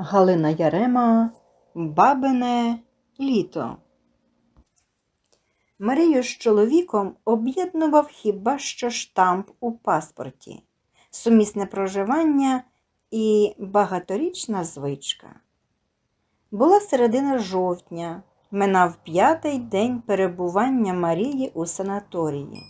Галина Ярема, Бабине літо. Марію з чоловіком об'єднував хіба що штамп у паспорті, сумісне проживання і багаторічна звичка. Була середина жовтня, минав п'ятий день перебування Марії у санаторії.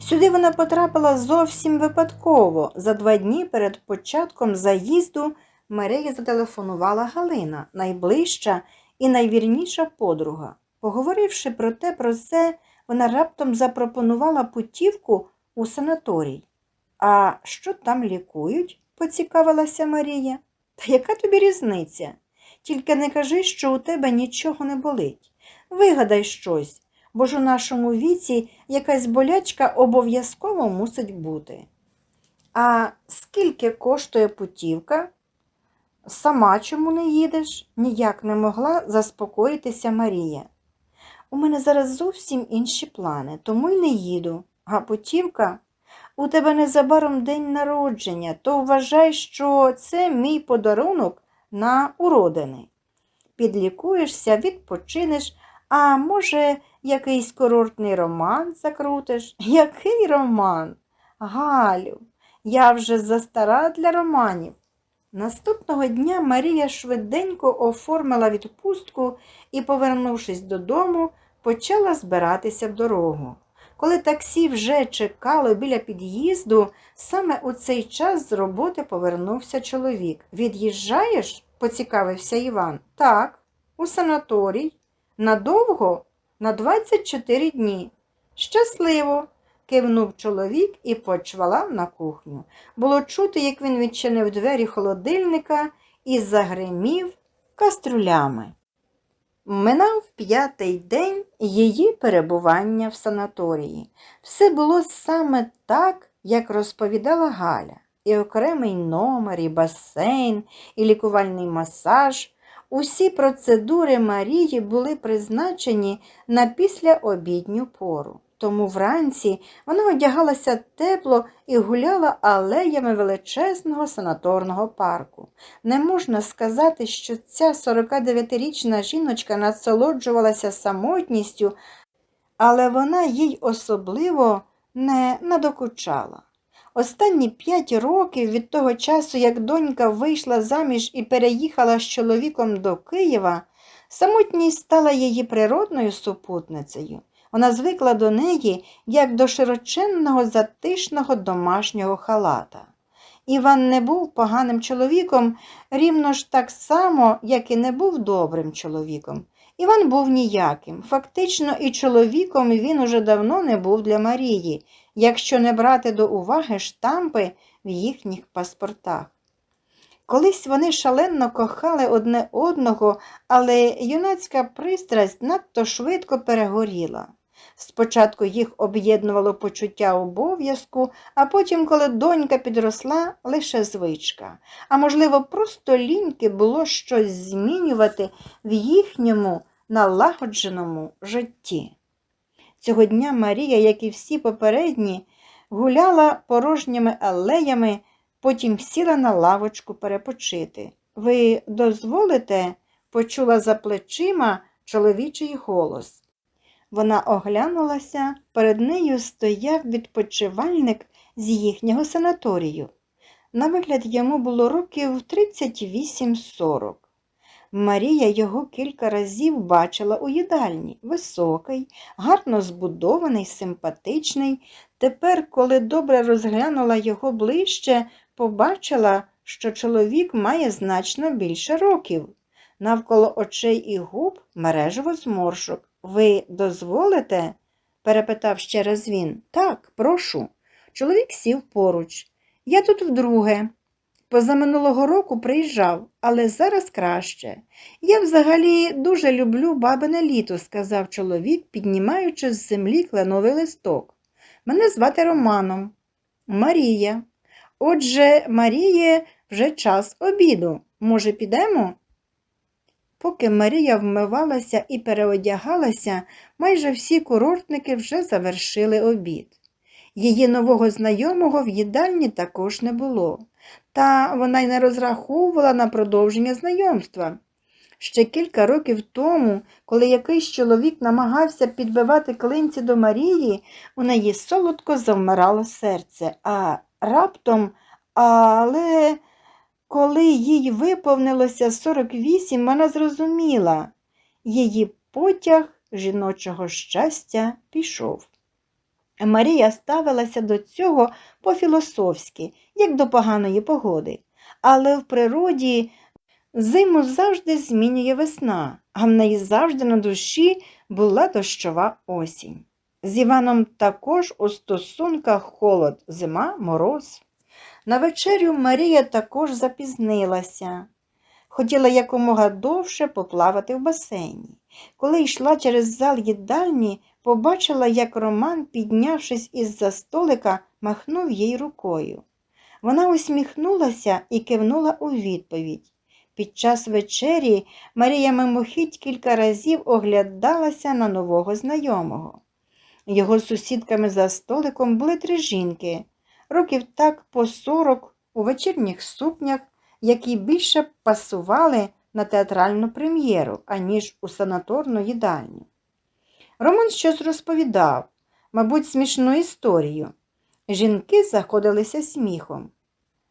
Сюди вона потрапила зовсім випадково. За два дні перед початком заїзду Марії зателефонувала Галина, найближча і найвірніша подруга. Поговоривши про те, про це, вона раптом запропонувала путівку у санаторій. А що там лікують? поцікавилася Марія. Та яка тобі різниця? Тільки не кажи, що у тебе нічого не болить. Вигадай щось, бо ж у нашому віці якась болячка обов'язково мусить бути. А скільки коштує путівка? Сама чому не їдеш? ніяк не могла заспокоїтися Марія. У мене зараз зовсім інші плани, тому й не їду. А путівка? У тебе незабаром день народження, то вважай, що це мій подарунок на уродини. Підлікуєшся, відпочинеш, а може, якийсь курортний роман закрутиш? Який роман? Галю, я вже застара для романів. Наступного дня Марія швиденько оформила відпустку і, повернувшись додому, почала збиратися в дорогу. Коли таксі вже чекало біля під'їзду, саме у цей час з роботи повернувся чоловік. Від'їжджаєш? поцікавився Іван. Так, у санаторій. Надовго? На 24 дні. Щасливо, кивнув чоловік і почвалав на кухню. Було чути, як він відчинив двері холодильника і загримів каструлями. Минав п'ятий день її перебування в санаторії. Все було саме так, як розповідала Галя. І окремий номер, і басейн, і лікувальний масаж. Усі процедури Марії були призначені на післяобідню пору. Тому вранці вона одягалася тепло і гуляла алеями величезного санаторного парку. Не можна сказати, що ця 49-річна жіночка насолоджувалася самотністю, але вона їй особливо не надокучала. Останні п'ять років від того часу, як донька вийшла заміж і переїхала з чоловіком до Києва, самотність стала її природною супутницею. Вона звикла до неї, як до широченного затишного домашнього халата. Іван не був поганим чоловіком, рівно ж так само, як і не був добрим чоловіком. Іван був ніяким. Фактично, і чоловіком він уже давно не був для Марії, якщо не брати до уваги штампи в їхніх паспортах. Колись вони шалено кохали одне одного, але юнацька пристрасть надто швидко перегоріла. Спочатку їх об'єднувало почуття обов'язку, а потім, коли донька підросла, лише звичка. А можливо, просто ліньки було щось змінювати в їхньому налагодженому житті. Цього дня Марія, як і всі попередні, гуляла порожніми алеями, потім сіла на лавочку перепочити. Ви дозволите? почула за плечима чоловічий голос. Вона оглянулася, перед нею стояв відпочивальник з їхнього санаторію. На вигляд йому було років 38-40. Марія його кілька разів бачила у їдальні. Високий, гарно збудований, симпатичний. Тепер, коли добре розглянула його ближче, побачила, що чоловік має значно більше років. Навколо очей і губ мережево зморшок. Ви дозволите? перепитав ще раз він. Так, прошу. Чоловік сів поруч. Я тут вдруге. Позаминулого року приїжджав, але зараз краще. Я взагалі дуже люблю бабине літо, сказав чоловік, піднімаючи з землі кленовий листок. Мене звати Романом. Марія. Отже, Маріє, вже час обіду. Може, підемо? Поки Марія вмивалася і переодягалася, майже всі курортники вже завершили обід. Її нового знайомого в їдальні також не було. та вона й не розраховувала на продовження знайомства. Ще кілька років тому, коли якийсь чоловік намагався підбивати клинці до Марії, у неї солодко завмирало серце, а раптом, але коли їй виповнилося 48, вона зрозуміла, її потяг жіночого щастя пішов. Марія ставилася до цього по-філософськи, як до поганої погоди, але в природі зиму завжди змінює весна, а в неї завжди на душі була дощова осінь. З Іваном також у стосунках холод, зима, мороз. На вечерю Марія також запізнилася. Хотіла якомога довше поплавати в басейні. Коли йшла через зал їдальні, побачила, як Роман, піднявшись із-за столика, махнув їй рукою. Вона усміхнулася і кивнула у відповідь. Під час вечері Марія мимохідь кілька разів оглядалася на нового знайомого. Його сусідками за столиком були три жінки, років так по сорок у вечірніх сукнях, які більше пасували на театральну прем'єру, аніж у санаторну їдальню. Роман щось розповідав, мабуть, смішну історію. Жінки заходилися сміхом.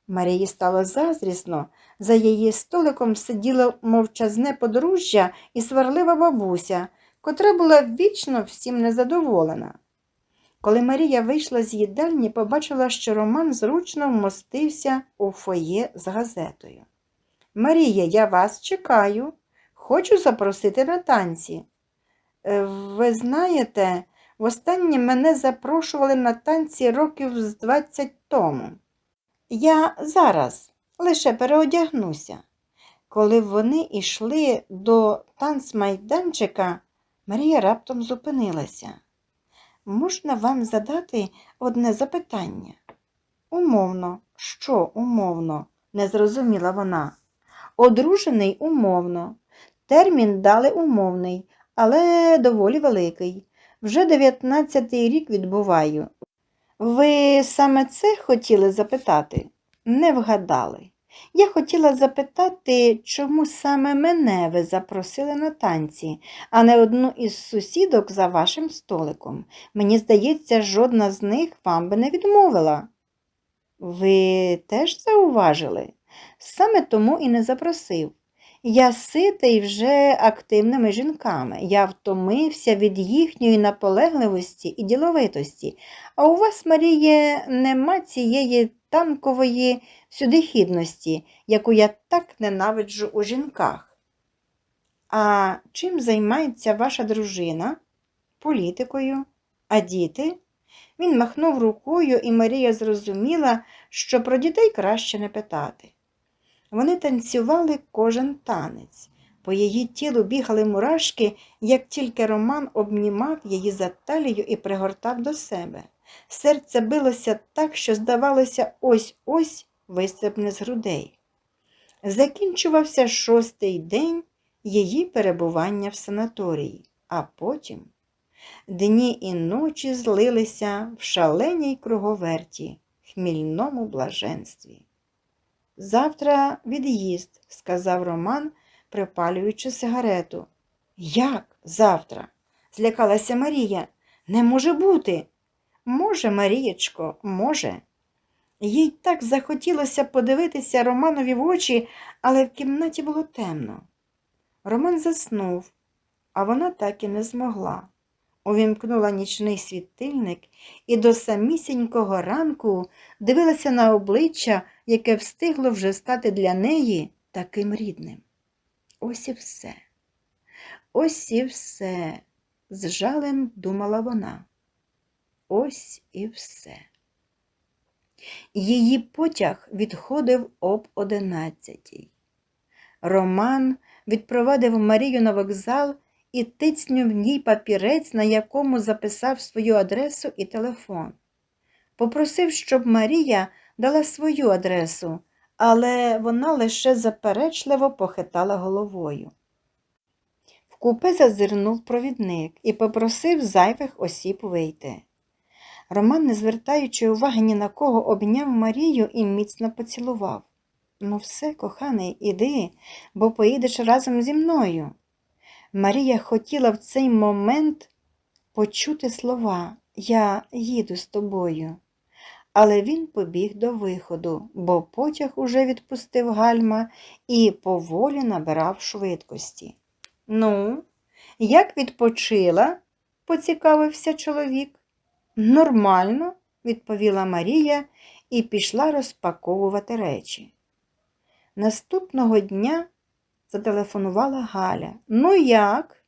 Марії стало заздрісно, за її столиком сиділо мовчазне подружжя і сварлива бабуся, котра була вічно всім незадоволена. Коли Марія вийшла з їдальні, побачила, що Роман зручно вмостився у фоє з газетою. Марія, я вас чекаю. Хочу запросити на танці. «Е, Ви знаєте, востаннє мене запрошували на танці років з 20 тому. Я зараз лише переодягнуся. Коли вони йшли до танцмайданчика, Марія раптом зупинилася. Можна вам задати одне запитання? Умовно, що умовно? не зрозуміла вона. Одружений умовно. Термін дали умовний, але доволі великий. Вже 19-й рік відбуваю. Ви саме це хотіли запитати? Не вгадали. Я хотіла запитати, чому саме мене ви запросили на танці, а не одну із сусідок за вашим столиком. Мені здається, жодна з них вам би не відмовила. Ви теж зауважили? Саме тому і не запросив. Я ситий вже активними жінками. Я втомився від їхньої наполегливості і діловитості, а у вас, Маріє, нема цієї танкової сюдихідності, яку я так ненавиджу у жінках. А чим займається ваша дружина? Політикою, а діти? Він махнув рукою, і Марія зрозуміла, що про дітей краще не питати. Вони танцювали кожен танець. По її тілу бігали мурашки, як тільки Роман обнімав її за талію і пригортав до себе. Серце билося так, що, здавалося, ось-ось вистрибне з грудей. Закінчувався шостий день її перебування в санаторії, а потім дні і ночі злилися в шаленій круговерті, хмільному блаженстві. Завтра від'їзд, сказав Роман, припалюючи сигарету. Як завтра? злякалася Марія. Не може бути. Може, Марієчко, може. Їй так захотілося подивитися Романові в очі, але в кімнаті було темно. Роман заснув, а вона так і не змогла. Увімкнула нічний світильник і до самісінького ранку дивилася на обличчя, яке встигло вже стати для неї таким рідним. Ось і все. Ось і все, з жалем думала вона. Ось і все. Її потяг відходив об одинадцятій. Роман відпровадив Марію на вокзал і тицнюв в ній папірець, на якому записав свою адресу і телефон. Попросив, щоб Марія дала свою адресу, але вона лише заперечливо похитала головою. В купе зазирнув провідник і попросив зайвих осіб вийти. Роман, не звертаючи уваги ні на кого, обняв Марію і міцно поцілував. Ну, все, коханий, іди, бо поїдеш разом зі мною. Марія хотіла в цей момент почути слова Я їду з тобою. Але він побіг до виходу, бо потяг уже відпустив гальма і поволі набирав швидкості. Ну, як відпочила? поцікавився чоловік. Нормально, відповіла Марія і пішла розпаковувати речі. Наступного дня зателефонувала Галя. Ну як?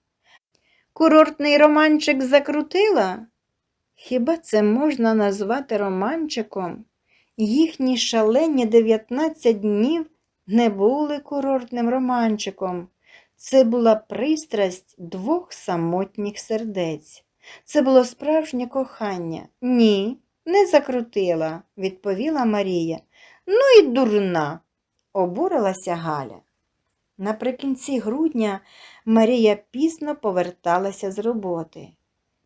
Курортний романчик закрутила? Хіба це можна назвати романчиком? Їхні шалені 19 днів не були курортним романчиком. Це була пристрасть двох самотніх сердець. Це було справжнє кохання. Ні, не закрутила, відповіла Марія. Ну і дурна, обурилася Галя. Наприкінці грудня Марія пізно поверталася з роботи.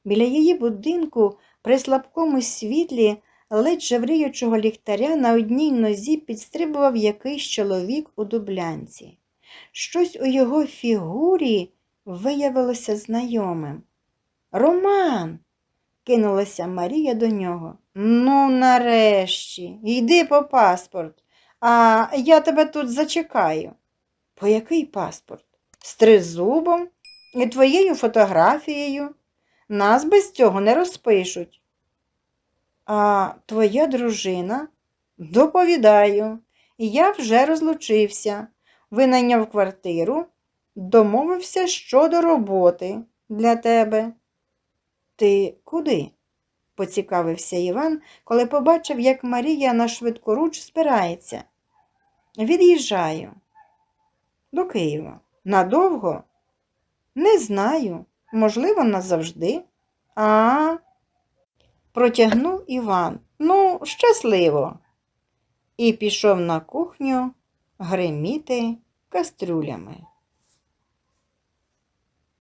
Біля її будинку при слабкому світлі ледь жевріючого ліхтаря на одній нозі підстрибував якийсь чоловік у дублянці. Щось у його фігурі виявилося знайомим. Роман. кинулася Марія до нього. Ну, нарешті, йди по паспорт, а я тебе тут зачекаю. По який паспорт? З тризубом і твоєю фотографією. Нас без цього не розпишуть. А твоя дружина? Доповідаю, я вже розлучився, винайняв квартиру, домовився щодо роботи для тебе. Ти куди? поцікавився Іван, коли побачив, як Марія на швидкоруч спирається. Від'їжджаю. До Києва. Надовго? Не знаю. Можливо, назавжди. А. Протягнув Іван. Ну, щасливо. І пішов на кухню гриміти кастрюлями.